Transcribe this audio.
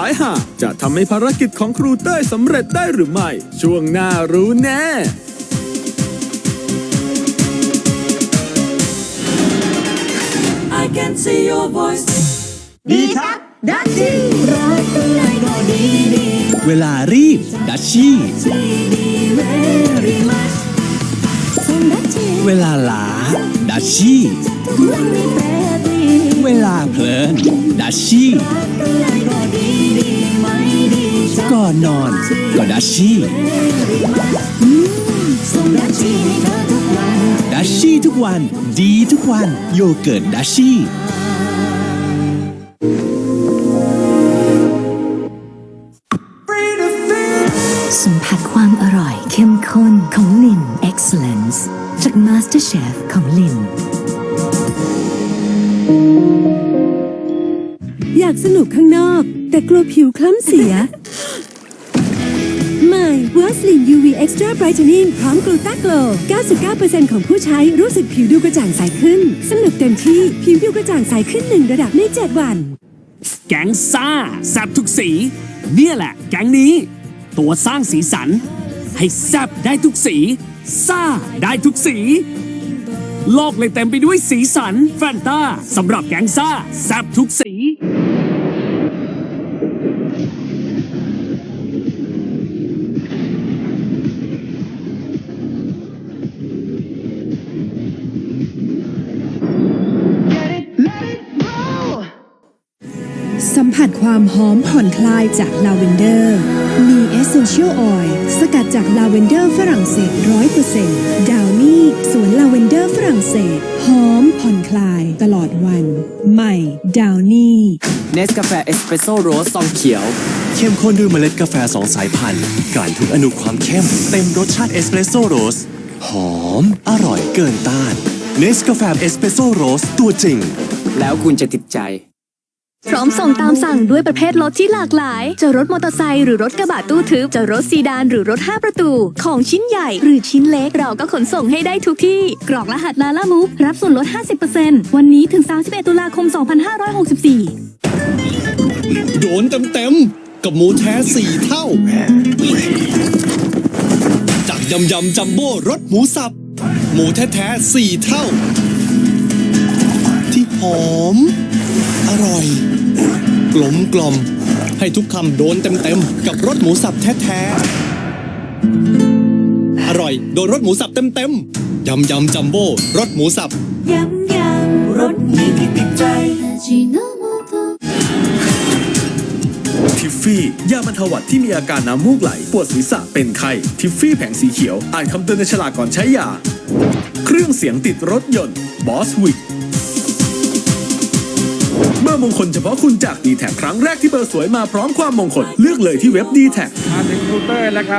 สายหาจะทำให้ภารกิจของครูเต้ยสำเร็จได้หรือไม่ ช่วงหน้ารู้แน่ I can see your voice ดีครับดัชชี่รักข้างในก็ดีดีเวลารีบดัชชี่ดีดี very much ส่งดัชชีเวลาล้าดัชชี่มันมีแปรดีเวลาเพลินดัชชี่ข้างในก็ดีดีไม่ดีจัง ก่อนนอนก็ดัชชี่ส่งดัชชีให้เธอทุกวันดัชชี่ทุกวัน ดีทุกวัน โยเกิร์ตดัชชี่สัมผัสความอร่อยเข้มข้นของลิน Excellence จาก Master Chef ของลิน อยากสนุกข้างนอก แต่กลัวผิวคล้ำเสีย ใหม่ w a s l i n UV Extra Brightening พร้อมกลูตาโกล99%ของผู้ใช้รู้สึกผิวดูกระจ่างใสขึ้น สนุกเต็มที่ผิวดูกระจ่างใสขึ้นหนึ่งระดับใน 7 วัน แก๊งซ่าแซบทุกสี เนี่ยแหละ แก๊งนี้ ตัวสร้างสีสัน ให้แซบได้ทุกสีซ่าได้ทุกสีโลกเลยเต็มไปด้วยสีสันแฟนตาสำหรับแก๊งซ่าแซบทุกสี ผัสความหอมผ่อนคลายจากลาเวนเดอร์ มี Essential Oil สกัดจากลาเวนเดอร์ฝรั่งเศส100%ดาวนี่สวนลาเวนเดอร์ฝรั่งเศส หอมผ่อนคลายตลอดวัน ใหม่ดาวนี่เนสกาแฟเอสเปรสโซ่โรสซองเขียว เข้มข้นด้วยเมล็ดกาแฟสองสายพันธุ์กลั่นทุกอนุความเข้ม เต็มรสชาติเอสเปรสโซ่โรสหอม อร่อยเกินต้านเนสกาแฟเอสเปรสโซ่โรสตัวจริง แล้วคุณจะติดใจ พร้อมส่งตามสั่งด้วยประเภทรถที่หลากหลาย จะรถมอเตอร์ไซค์หรือรถกระบะตู้ทึบ จะรถซีดานหรือรถ 5 ประตู ของชิ้นใหญ่หรือชิ้นเล็ก เราก็ขนส่งให้ได้ทุกที่ กรอกรหัสลาล่ามูฟรับส่วนลด 50%วันนี้ถึง 31 ตุลาคม 2564 โดนเต็มๆ กับหมูแท้สี่เท่า จากยำยำจัมโบ้รสหมูสับ หมูแท้ๆสี่เท่า ที่หอม อร่อย กลมกล่อมให้ทุกคำโดนเต็มๆ กับรสหมูสับแท้ๆ อร่อยโดนรสหมูสับเต็มๆ ยำยำจัมโบ้รสหมูสับ ยำยำรสนี้ที่ติดใจทิฟฟี่ ยาบรรเทาหวัดที่มีอาการน้ำมูกไหล ปวดศีรษะเป็นไข้ ทิฟฟี่แผงสีเขียว อ่านคำเตือนในฉลากก่อนใช้ยา เครื่องเสียงติดรถยนต์บอสวิก เบอร์มงคลเฉพาะคุณจาก d t แทครั้งแรกที่เบอร์สวยมาพร้อมความมงคล เลือกเลยที่เว็บ d t แทมาถึงครูเตอร์แล้วครับ